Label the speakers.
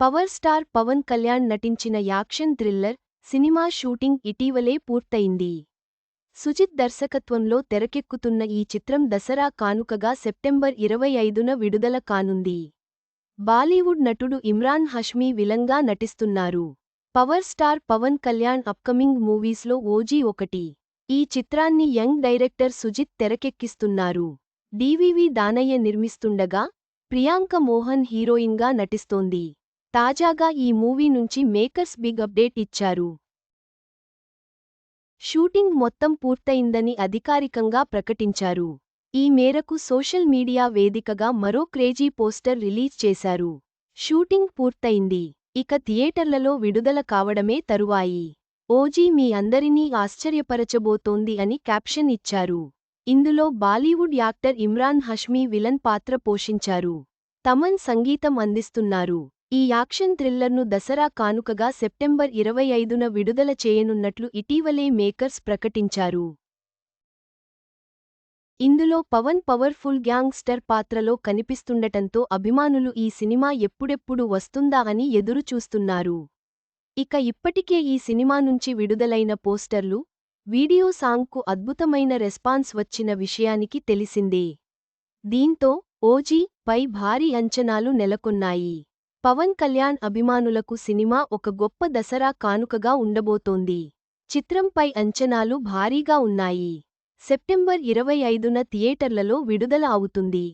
Speaker 1: Power star Pawan Kalyan నటించిన action thriller cinema shooting ఇటీవలే పూర్తయింది. సుజిత్ దర్శకత్వంలో తెరకెక్కుతున్న ఈ చిత్రం దసరా కానుకగా సెప్టెంబర్ ఇరవై ఐదున విడుదల కానుంది. బాలీవుడ్ నటుడు ఇమ్రాన్ హష్మీ విలంగా నటిస్తున్నారు. Power star Pawan Kalyan upcoming మూవీస్లో ఓజీ ఒకటి. ఈ చిత్రాన్ని యంగ్ డైరెక్టర్ సుజిత్ తెరకెక్కిస్తున్నారు. డివివి దానయ్య నిర్మిస్తుండగా ప్రియాంక మోహన్ హీరోయిన్గా నటిస్తోంది. తాజాగా ఈ మూవీ నుంచి మేకర్స్ బిగ్ అప్డేట్ ఇచ్చారు. షూటింగ్ మొత్తం పూర్తయిందని అధికారికంగా ప్రకటించారు. ఈ మేరకు సోషల్ మీడియా వేదికగా మరో క్రేజీ పోస్టర్ రిలీజ్ చేశారు. షూటింగ్ పూర్తయింది. ఇక థియేటర్లలో విడుదల కావడమే తరువాయి. ఓజీ మీ అందరినీ ఆశ్చర్యపరచబోతోంది అని క్యాప్షన్ ఇచ్చారు. ఇందులో Bollywood actor Imran Hashmi villain పాత్ర పోషించారు. తమన్ సంగీతం అందిస్తున్నారు. ఈ యాక్షన్ థ్రిల్లర్ను దసరా కానుకగా సెప్టెంబర్ ఇరవై ఐదున విడుదల చేయనున్నట్లు ఇటీవలే మేకర్స్ ప్రకటించారు. ఇందులో పవన్ పవర్ఫుల్ గ్యాంగ్స్టర్ పాత్రలో కనిపిస్తుండటంతో అభిమానులు ఈ సినిమా ఎప్పుడెప్పుడు వస్తుందా అని ఎదురుచూస్తున్నారు. ఇక ఇప్పటికే ఈ సినిమా నుంచి విడుదలైన పోస్టర్లు వీడియో సాంగ్కు అద్భుతమైన రెస్పాన్స్ వచ్చిన విషయానికి తెలిసిందే. దీంతో ఓజీ పై భారీ అంచనాలు నెలకొన్నాయి. పవన్ కళ్యాణ్ అభిమానులకు సినిమా ఒక గొప్ప దసరా కానుకగా ఉండబోతోంది. చిత్రంపై అంచనాలు భారీగా ఉన్నాయి. సెప్టెంబర్ ఇరవై ఐదున థియేటర్లలో విడుదల అవుతుంది.